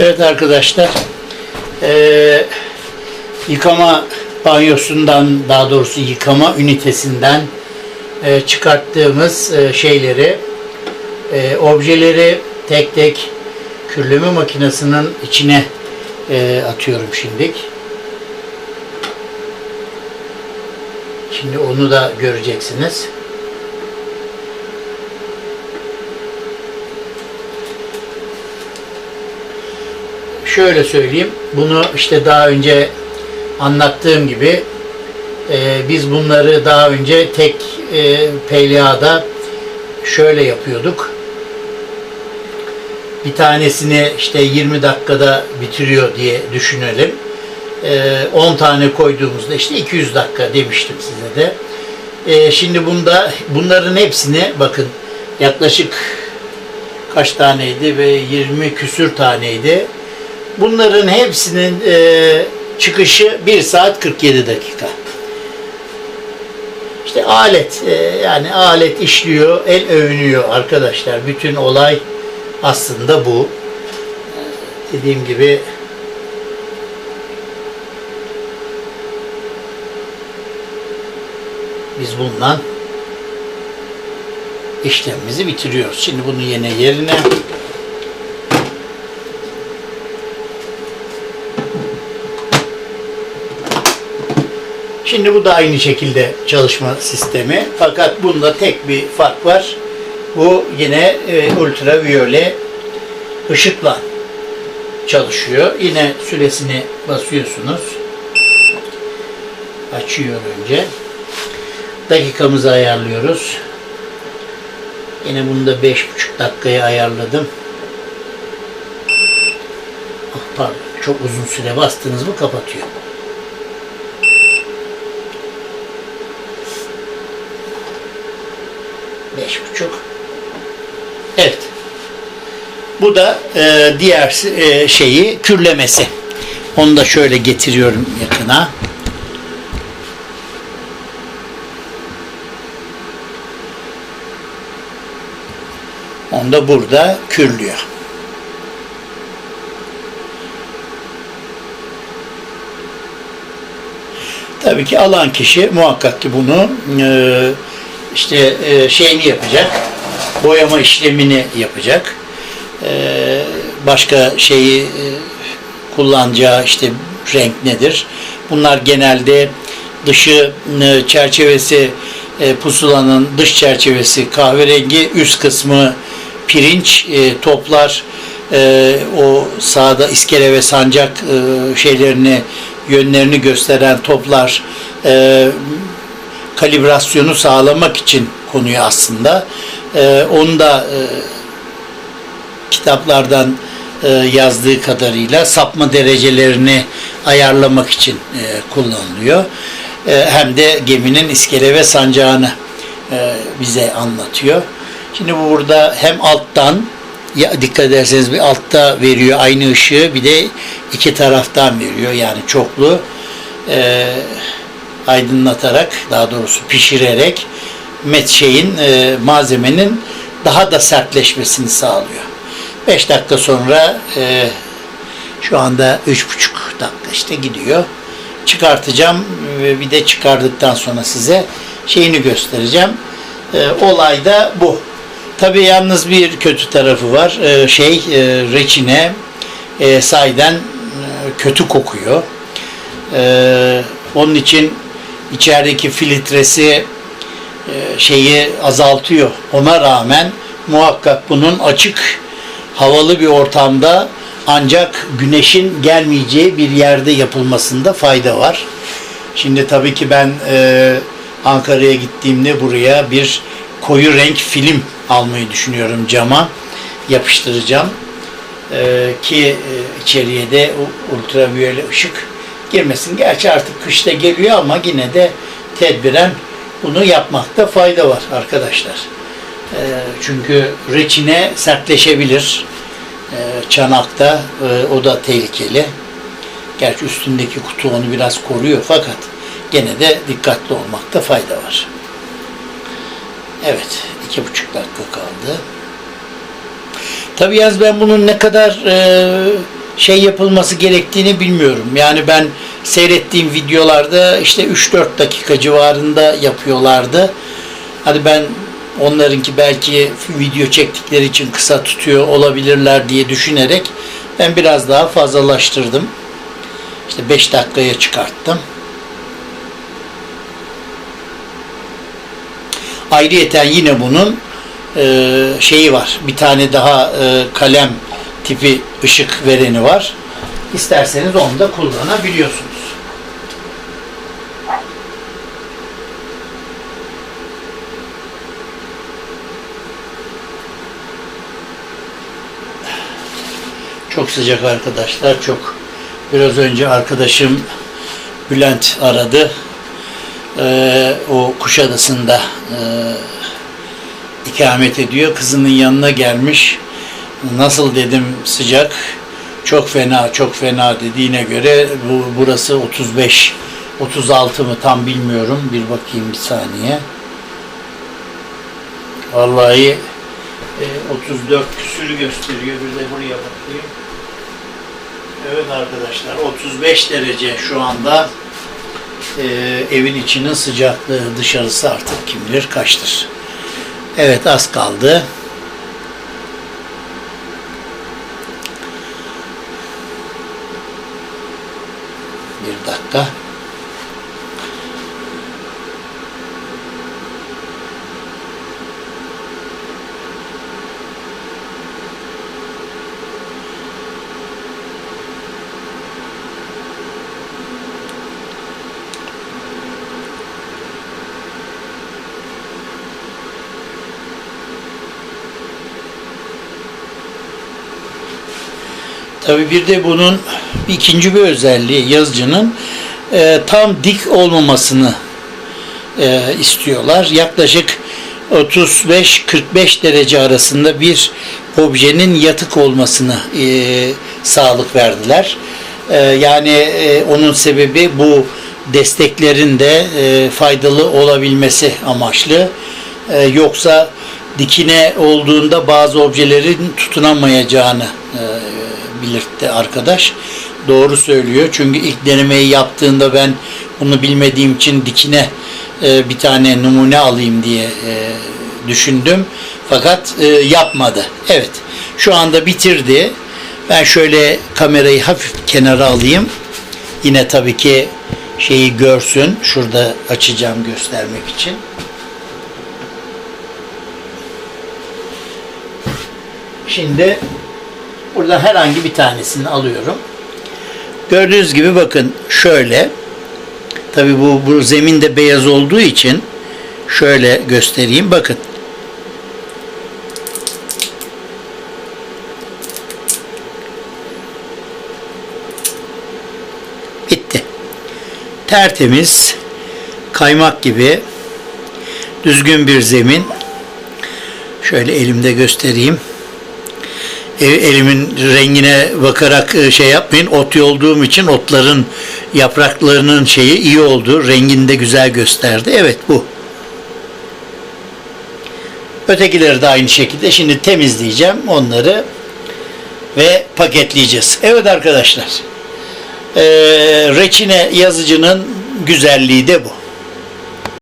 Evet arkadaşlar, eee, yıkama banyosundan, daha doğrusu yıkama ünitesinden eee, çıkarttığımız eee, şeyleri, eee, objeleri tek tek kürleme makinesinin içine eee, atıyorum şimdilik. Şimdi onu da göreceksiniz. Şöyle söyleyeyim. Bunu işte daha önce anlattığım gibi e, biz bunları daha önce tek e, PLA'da şöyle yapıyorduk. Bir tanesini işte 20 dakikada bitiriyor diye düşünelim. E, 10 tane koyduğumuzda işte 200 dakika demiştim size de. E, şimdi bunda bunların hepsini bakın yaklaşık kaç taneydi ve 20 küsür taneydi. Bunların hepsinin e, çıkışı 1 saat 47 dakika. İşte alet e, yani alet işliyor, el övünüyor arkadaşlar. Bütün olay aslında bu. Dediğim gibi biz bundan işlemimizi bitiriyoruz. Şimdi bunu yine yerine Şimdi bu da aynı şekilde çalışma sistemi. Fakat bunda tek bir fark var. Bu yine e, ultraviyole ışıkla çalışıyor. Yine süresini basıyorsunuz. Açıyor önce. Dakikamızı ayarlıyoruz. Yine bunu da 5,5 dakikaya ayarladım. Ah, pardon. Çok uzun süre bastınız mı kapatıyor. Beş buçuk. Evet. Bu da e, diğer e, şeyi kürlemesi. Onu da şöyle getiriyorum yakına. Onu da burada kürlüyor. Tabii ki alan kişi muhakkak ki bunu e, işte e, şeyini yapacak, boyama işlemini yapacak. E, başka şeyi e, kullanacağı işte renk nedir? Bunlar genelde dışı e, çerçevesi e, pusulanın dış çerçevesi kahverengi, üst kısmı pirinç, e, toplar e, o sağda iskele ve sancak e, şeylerini yönlerini gösteren toplar e, kalibrasyonu sağlamak için konuyu aslında. E, onu da e, kitaplardan e, yazdığı kadarıyla sapma derecelerini ayarlamak için e, kullanılıyor. E, hem de geminin iskele ve sancağını e, bize anlatıyor. Şimdi bu burada hem alttan ya dikkat ederseniz bir altta veriyor aynı ışığı bir de iki taraftan veriyor yani çoklu e, aydınlatarak daha doğrusu pişirerek met şeyin e, malzemenin daha da sertleşmesini sağlıyor. 5 dakika sonra e, şu anda 3,5 dakika işte gidiyor. Çıkartacağım ve bir de çıkardıktan sonra size şeyini göstereceğim. E, olay da bu. Tabii yalnız bir kötü tarafı var. E, şey e, reçine e, sayden e, kötü kokuyor. E, onun için içerideki filtresi e, şeyi azaltıyor. Ona rağmen muhakkak bunun açık havalı bir ortamda ancak güneşin gelmeyeceği bir yerde yapılmasında fayda var. Şimdi tabii ki ben e, Ankara'ya gittiğimde buraya bir koyu renk film almayı düşünüyorum cama yapıştıracağım E, ki e, içeriye de ultraviyole ışık girmesin. Gerçi artık kışta geliyor ama yine de tedbiren bunu yapmakta fayda var arkadaşlar. E, çünkü reçine sertleşebilir e, çanakta e, o da tehlikeli. Gerçi üstündeki kutu onu biraz koruyor fakat gene de dikkatli olmakta fayda var. Evet, iki buçuk dakika kaldı. Tabii yalnız ben bunun ne kadar e, şey yapılması gerektiğini bilmiyorum. Yani ben seyrettiğim videolarda işte 3-4 dakika civarında yapıyorlardı. Hadi ben onlarınki belki video çektikleri için kısa tutuyor olabilirler diye düşünerek ben biraz daha fazlalaştırdım. İşte 5 dakikaya çıkarttım. Ayrıyeten yine bunun e, şeyi var. Bir tane daha e, kalem tipi ışık vereni var. İsterseniz onu da kullanabiliyorsunuz. Çok sıcak arkadaşlar. Çok biraz önce arkadaşım Bülent aradı. Ee, o Kuşadası'nda e, ikamet ediyor. Kızının yanına gelmiş. Nasıl dedim sıcak. Çok fena, çok fena dediğine göre bu burası 35 36 mı tam bilmiyorum. Bir bakayım bir saniye. Vallahi e, 34 küsürü gösteriyor. Bir de buraya bakayım. Evet arkadaşlar 35 derece şu anda e, evin içinin sıcaklığı dışarısı artık kim bilir kaçtır. Evet az kaldı. Bir Tabi bir de bunun ikinci bir özelliği yazıcının e, tam dik olmamasını e, istiyorlar. Yaklaşık 35-45 derece arasında bir objenin yatık olmasını e, sağlık verdiler. E, yani e, onun sebebi bu desteklerin de e, faydalı olabilmesi amaçlı. E, yoksa dikine olduğunda bazı objelerin tutunamayacağını e, belirtti arkadaş. Doğru söylüyor. Çünkü ilk denemeyi yaptığında ben bunu bilmediğim için dikine e, bir tane numune alayım diye e, düşündüm. Fakat e, yapmadı. Evet. Şu anda bitirdi. Ben şöyle kamerayı hafif kenara alayım. Yine tabii ki şeyi görsün. Şurada açacağım göstermek için. Şimdi buradan herhangi bir tanesini alıyorum. Gördüğünüz gibi bakın şöyle. Tabi bu, bu zemin de beyaz olduğu için şöyle göstereyim. Bakın. Bitti. Tertemiz, kaymak gibi düzgün bir zemin. Şöyle elimde göstereyim. Elimin rengine bakarak e, şey yapmayın. Ot yolduğum için otların yapraklarının şeyi iyi oldu. Rengini de güzel gösterdi. Evet bu. Ötekileri de aynı şekilde. Şimdi temizleyeceğim onları ve paketleyeceğiz. Evet arkadaşlar. E, reçine yazıcının güzelliği de bu.